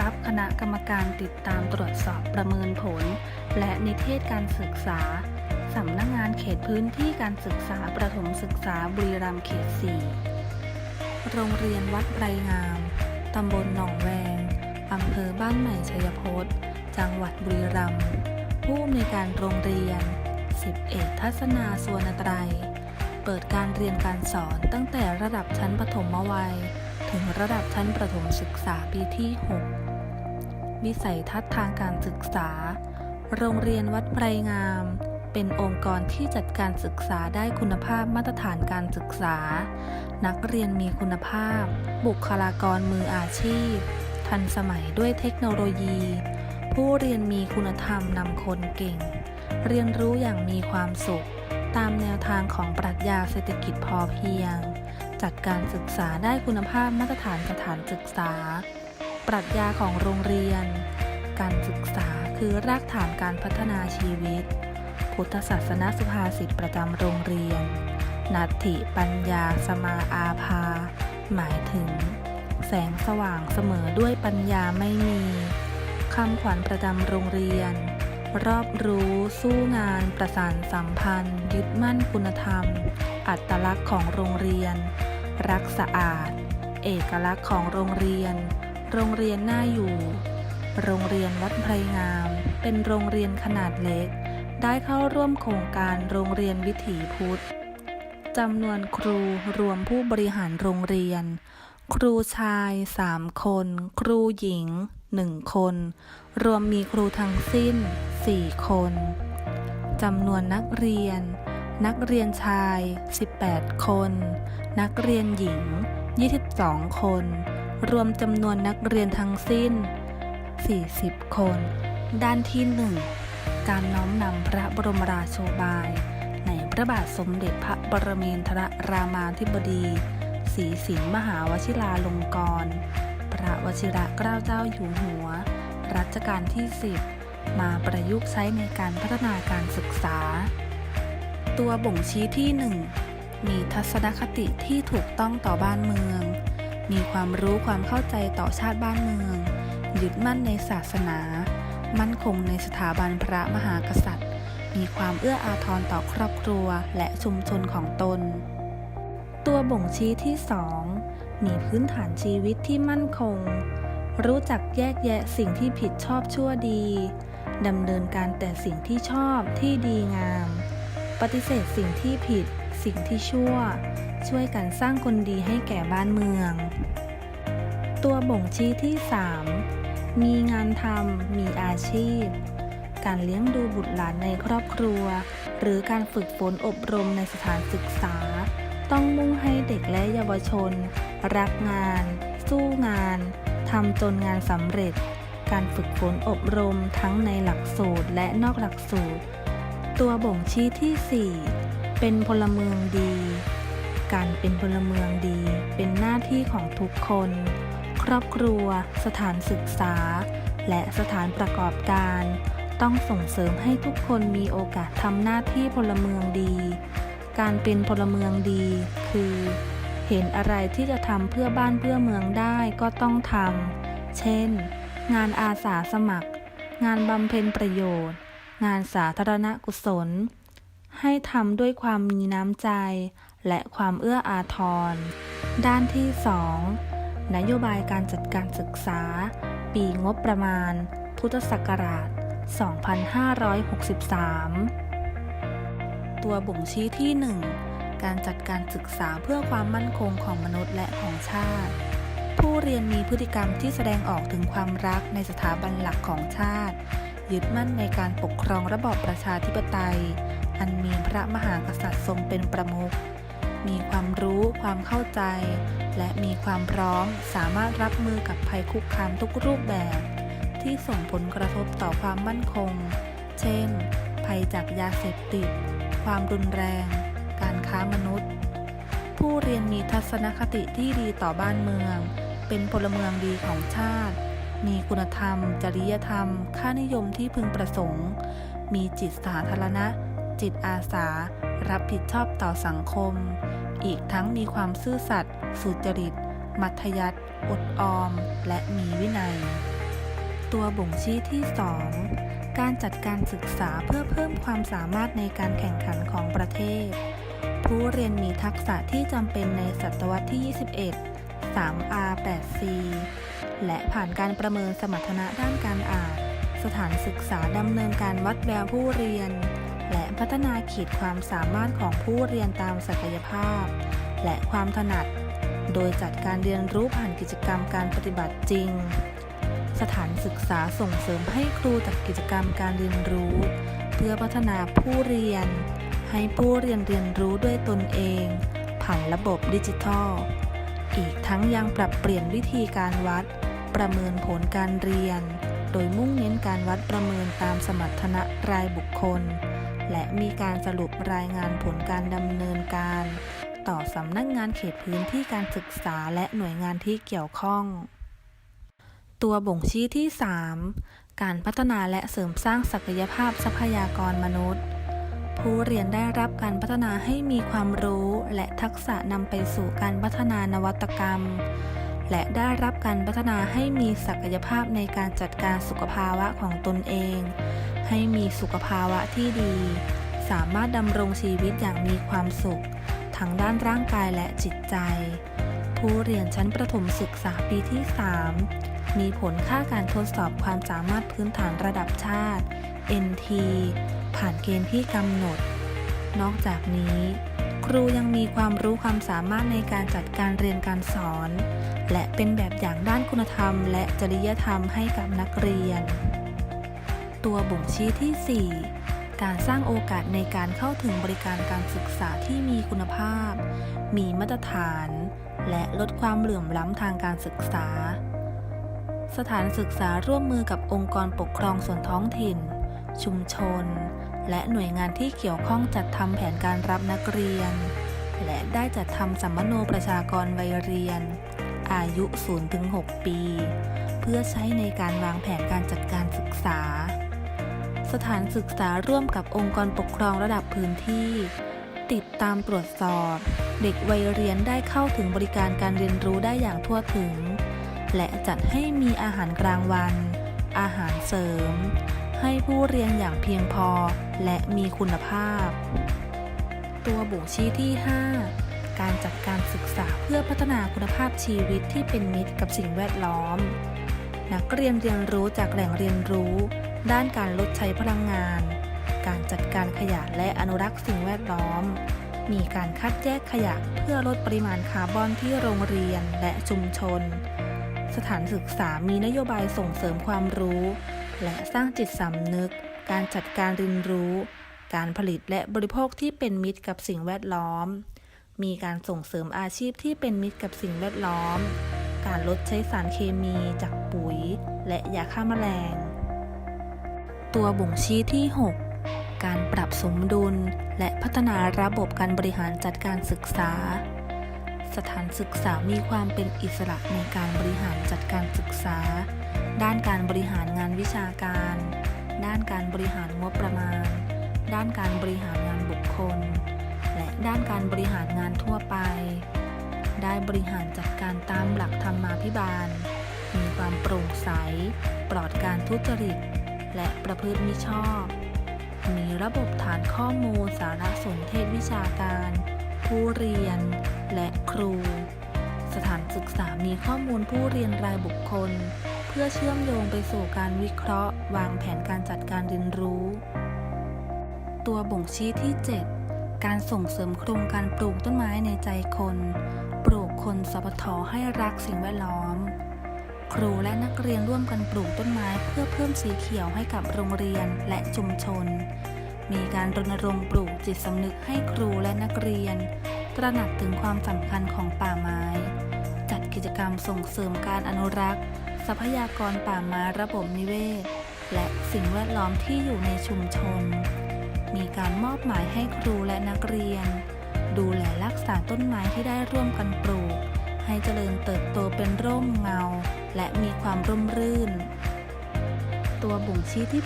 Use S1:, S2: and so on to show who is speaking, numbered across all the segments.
S1: รับคณะกรรมการติดตามตรวจสอบประเมินผล และนิเทศการศึกษา สำนักงานเขตพื้นที่การศึกษาประถมศึกษาบุรีรัมย์เขต 4 โรงเรียนวัดไรงาม ตำบลหนองแวง อำเภอบ้านใหม่ชัยพจน์จังหวัดบุรีรัมย์ ผู้อำนวยการโรงเรียน10เอกทัศนาสวนไตร เปิดการเรียนการสอนตั้งแต่ระดับชั้นประถมวัย ถึงระดับชั้นประถมศึกษาปีที่ 6 วิสัยทัศน์ทางการศึกษา โรงเรียนวัดไพรงาม เป็นองค์กรที่จัดการศึกษาได้คุณภาพมาตรฐานการศึกษา นักเรียนมีคุณภาพ บุคลากรมืออาชีพ ทันสมัยด้วยเทคโนโลยี ผู้เรียนมีคุณธรรมนำคนเก่ง เรียนรู้อย่างมีความสุข ตามแนวทางของปรัชญาเศรษฐกิจพอเพียง จัดการศึกษาได้คุณภาพมาตรฐานสถานศึกษา ปรัชญาของโรงเรียน การศึกษาคือรากฐานการพัฒนาชีวิต พุทธศาสนสุภาษิตประจำโรงเรียน นัตถิปัญญาสมาอาภา หมายถึง แสงสว่างเสมอด้วยปัญญาไม่มีคำขวัญประจำโรงเรียน รอบรู้สู้งานประสานสัมพันธ์ ยึดมั่นคุณธรรม อัตลักษณ์ของโรงเรียน รักสะอาด เอกลักษณ์ของโรงเรียน โรงเรียนน่าอยู่ โรงเรียนวัดไพรงาม เป็นโรงเรียนขนาดเล็ก ได้เข้าร่วมโครงการโรงเรียนวิถีพุทธจำนวนครูรวมผู้บริหารโรงเรียน ครูชาย3คน ครูหญิง1คน รวมมีครูทั้งสิ้น4คนจำนวนนักเรียน นักเรียนชาย 18 คน นักเรียนหญิง 22 คน รวมจำนวนนักเรียนทั้งสิ้น 40 คน ด้านที่ 1 การน้อมนำพระบรมราโชบาย ในพระบาทสมเด็จพระปรมินทรรามาธิบดีศรีสินมหาวชิราลงกรณ์พระวชิระเกล้าเจ้าอยู่หัว รัชกาลที่ 10 มาประยุกต์ใช้ในการพัฒนาการศึกษา ตัวบ่งชี้ที่ 1 มีทัศนคติที่ถูกต้องต่อบ้านเมือง มีความรู้ความเข้าใจต่อชาติบ้านเมือง ยึดมั่นในศาสนา มั่นคงในสถาบันพระมหากษัตริย์ มีความเอื้ออาทรต่อครอบครัวและชุมชนของตน ตัวบ่งชี้ที่ 2 มีพื้นฐานชีวิตที่มั่นคง รู้จักแยกแยะสิ่งที่ผิดชอบชั่วดีดำเนินการแต่สิ่งที่ชอบที่ดีงาม ปฏิเสธสิ่งที่ผิด สิ่งที่ชั่ว ช่วยกันสร้างคนดีให้แก่บ้านเมือง ตัวบ่งชี้ที่ 3 มีงานทำมีอาชีพ การเลี้ยงดูบุตรหลานในครอบครัว หรือการฝึกฝนอบรมในสถานศึกษา ต้องมุ่งให้เด็กและเยาวชน รักงาน สู้งานทำจนงานสำเร็จ การฝึกฝนอบรมทั้งในหลักสูตรและนอกหลักสูตร ตัวบ่งชี้ที่ 4 เป็นพลเมืองดี การเป็นพลเมืองดีเป็นหน้าที่ของทุกคน ครอบครัว สถานศึกษา และสถานประกอบการ ต้องส่งเสริมให้ทุกคนมีโอกาสทำหน้าที่พลเมืองดี การเป็นพลเมืองดี คือ เห็นอะไรที่จะทำเพื่อบ้านเพื่อเมืองได้ก็ต้องทำเช่น งานอาสาสมัคร งานบำเพ็ญประโยชน์ งานสาธารณกุศล ให้ทำด้วยความมีน้ำใจ และความเอื้ออาทร ด้านที่ 2 นโยบายการจัดการศึกษา ปีงบประมาณ พุทธศักราช 2563 ตัวบ่งชี้ที่ 1 การจัดการศึกษาเพื่อความมั่นคงของมนุษย์และของชาติ ผู้เรียนมีพฤติกรรมที่แสดงออกถึงความรักในสถาบันหลักของชาติ ยึดมั่นในการปกครองระบอบประชาธิปไตย อันมีพระมหากษัตริย์ทรงเป็นประมุข มีความรู้ ความเข้าใจ และมีความพร้อมสามารถรับมือกับภัยคุกคามทุกรูปแบบ ที่ส่งผลกระทบต่อความมั่นคง เช่น ภัยจากยาเสพติด ความรุนแรง การค้ามนุษย์ ผู้เรียนมีทัศนคติที่ดีต่อบ้านเมือง เป็นพลเมืองดีของชาติ มีคุณธรรม จริยธรรม ค่านิยมที่พึงประสงค์ มีจิตสาธารณะ จิตอาสา รับผิดชอบต่อสังคม อีกทั้งมีความซื่อสัตย์สุจริต มัธยัติอดออม และมีวินัย ตัวบ่งชี้ที่ 2 การจัดการศึกษาเพื่อเพิ่มความสามารถในการแข่งขันของประเทศ ผู้เรียนมีทักษะที่จำเป็นในศตวรรษที่ 21 3R 8C และผ่านการประเมินสมรรถนะด้านการอ่าน สถานศึกษาดำเนินการวัดแววผู้เรียน และพัฒนาขีดความสามารถของผู้เรียนตามศักยภาพ และความถนัด โดยจัดการเรียนรู้ผ่านกิจกรรมการปฏิบัติจริง สถานศึกษาส่งเสริมให้ครูจัดกิจกรรมการเรียนรู้ เพื่อพัฒนาผู้เรียน ให้ผู้เรียนเรียนรู้ด้วยตนเอง ผ่านระบบดิจิทัลอีกทั้งยังปรับเปลี่ยนวิธีการวัด ประเมินผลการเรียน โดยมุ่งเน้นการวัดประเมินตามสมรรถนะรายบุคคล และมีการสรุปรายงานผลการดำเนินการ ต่อสำนักงานเขตพื้นที่การศึกษาและหน่วยงานที่เกี่ยวข้อง ตัวบ่งชี้ที่ 3 การพัฒนาและเสริมสร้างศักยภาพทรัพยากรมนุษย์ผู้เรียนได้รับการพัฒนาให้มีความรู้และทักษะนำไปสู่การพัฒนานวัตกรรม และได้รับการพัฒนาให้มีศักยภาพในการจัดการสุขภาวะของตนเอง ให้มีสุขภาวะที่ดี สามารถดำรงชีวิตอย่างมีความสุข ทั้งด้านร่างกายและจิตใจ ผู้เรียนชั้นประถมศึกษาปีที่ 3 มีผลค่าการทดสอบความสามารถพื้นฐานระดับชาติ NT ผ่านเกณฑ์ที่กำหนด นอกจากนี้ ครูยังมีความรู้ความสามารถในการจัดการเรียนการสอน และเป็นแบบอย่างด้านคุณธรรม และจริยธรรมให้กับนักเรียน ตัวบ่งชี้ที่ 4 การสร้างโอกาสในการเข้าถึงบริการการศึกษาที่มีคุณภาพ มีมาตรฐาน และลดความเหลื่อมล้ำทางการศึกษา สถานศึกษาร่วมมือกับองค์กรปกครองส่วนท้องถิ่น ชุมชน และหน่วยงานที่เกี่ยวข้องจัดทำแผนการรับนักเรียน และได้จัดทำสัมมโนประชากรวัยเรียน อายุ 0-6 ปี เพื่อใช้ในการวางแผนการจัดการศึกษา สถานศึกษาร่วมกับองค์กรปกครองระดับพื้นที่ ติดตามตรวจสอบ เด็กวัยเรียนได้เข้าถึงบริการการเรียนรู้ได้อย่างทั่วถึง และจัดให้มีอาหารกลางวัน อาหารเสริม ให้ผู้เรียนอย่างเพียงพอและมีคุณภาพ ตัวบ่งชี้ที่ 5 การจัดการศึกษาเพื่อพัฒนาคุณภาพชีวิตที่เป็นมิตรกับสิ่งแวดล้อม นักเรียนเรียนรู้จากแหล่งเรียนรู้ ด้านการลดใช้พลังงาน การจัดการขยะและอนุรักษ์สิ่งแวดล้อม มีการคัดแยกขยะเพื่อลดปริมาณคาร์บอนที่โรงเรียนและชุมชน สถานศึกษามีนโยบายส่งเสริมความรู้ และสร้างจิตสำนึก การจัดการเรียนรู้การผลิตและบริโภคที่เป็นมิตรกับสิ่งแวดล้อม มีการส่งเสริมอาชีพที่เป็นมิตรกับสิ่งแวดล้อม การลดใช้สารเคมีจากปุ๋ย และยาฆ่าแมลง ตัวบ่งชี้ที่ 6 การปรับสมดุลและพัฒนาระบบการบริหารจัดการศึกษา สถานศึกษามีความเป็นอิสระในการบริหารจัดการศึกษา ด้านการบริหารงานวิชาการ ด้านการบริหารงบประมาณ ด้านการบริหารงานบุคคล และด้านการบริหารงานทั่วไป ได้บริหารจัดการตามหลักธรรมาภิบาล มีความโปร่งใส ปลอดการทุจริต และประพฤติมิชอบ มีระบบฐานข้อมูลสารสนเทศวิชาการ ผู้เรียน และครู สถานศึกษามีข้อมูลผู้เรียนรายบุคคล เพื่อเชื่อมโยงไปสู่การวิเคราะห์ วางแผนการจัดการเรียนรู้ ตัวบ่งชี้ที่ 7 การส่งเสริมโครงการปลูกต้นไม้ในใจคน ปลูกคนสปทให้รักสิ่งแวดล้อม ครูและนักเรียนร่วมกันปลูกต้นไม้เพื่อเพิ่มสีเขียวให้กับโรงเรียนและชุมชน มีการรณรงค์ปลูกจิตสำนึกให้ครูและนักเรียน ตระหนักถึงความสำคัญของป่าไม้ จัดกิจกรรมส่งเสริมการอนุรักษ์ ทรัพยากรป่าไม้ระบบนิเวศ และสิ่งแวดล้อมที่อยู่ในชุมชน มีการมอบหมายให้ครูและนักเรียน ดูแลรักษาต้นไม้ที่ได้ร่วมกันปลูก ให้เจริญเติบโตเป็นร่มเงา และมีความร่มรื่น ตัวบ่งชี้ที่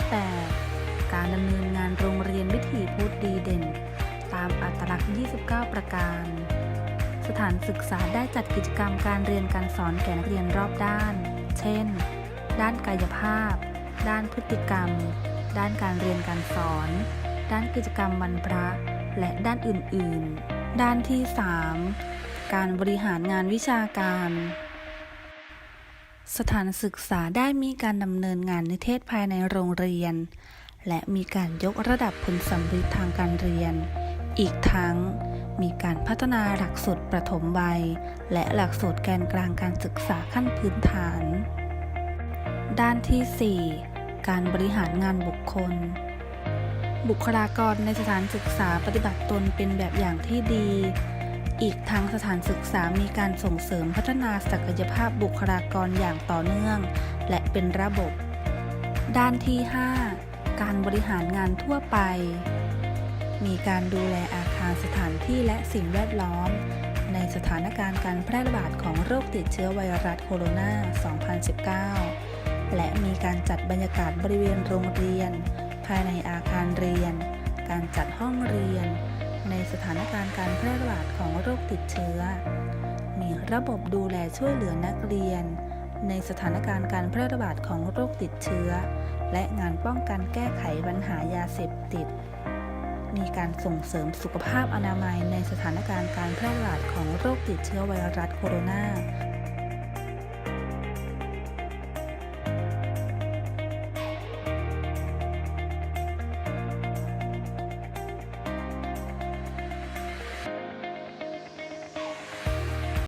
S1: 8 การดำเนินงานโรงเรียนวิถีพุทธดีเด่น ตามอัตลักษณ์ 29 ประการ สถานศึกษาได้จัดกิจกรรมการเรียนการสอนแก่นักเรียนรอบด้าน เช่น ด้านกายภาพ ด้านพฤติกรรม ด้านการเรียนการสอน ด้านกิจกรรมวันพระ และด้านอื่นๆ ด้านที่ 3 การบริหารงานวิชาการ สถานศึกษาได้มีการดำเนินงานนิเทศภายในโรงเรียน และมีการยกระดับผลสัมฤทธิ์ทางการเรียน อีกทั้งมีการพัฒนาหลักสูตรประถมวัย และหลักสูตรแกนกลางการศึกษาขั้นพื้นฐาน ด้านที่ 4 การบริหารงานบุคคล บุคลากรในสถานศึกษาปฏิบัติตนเป็นแบบอย่างที่ดี อีกทั้งสถานศึกษามีการส่งเสริมพัฒนาศักยภาพบุคลากรอย่างต่อเนื่อง และเป็นระบบ ด้านที่ 5 การบริหารงานทั่วไป มีการดูแลอาคารสถานที่และสิ่งแวดล้อม ในสถานการณ์การแพร่ระบาดของโรคติดเชื้อไวรัสโคโรนา 2019 และมีการจัดบรรยากาศบริเวณโรงเรียน ภายในอาคารเรียน การจัดห้องเรียน ในสถานการณ์การแพร่ระบาดของโรคติดเชื้อ มีระบบดูแลช่วยเหลือนักเรียน ในสถานการณ์การแพร่ระบาดของโรคติดเชื้อ และงานป้องกันแก้ไขปัญหายาเสพติด มีการส่งเสริมสุขภาพอนามัยในสถานการณ์การแพร่ระบาดของโรคติดเชื้อไวรัสโคโรนา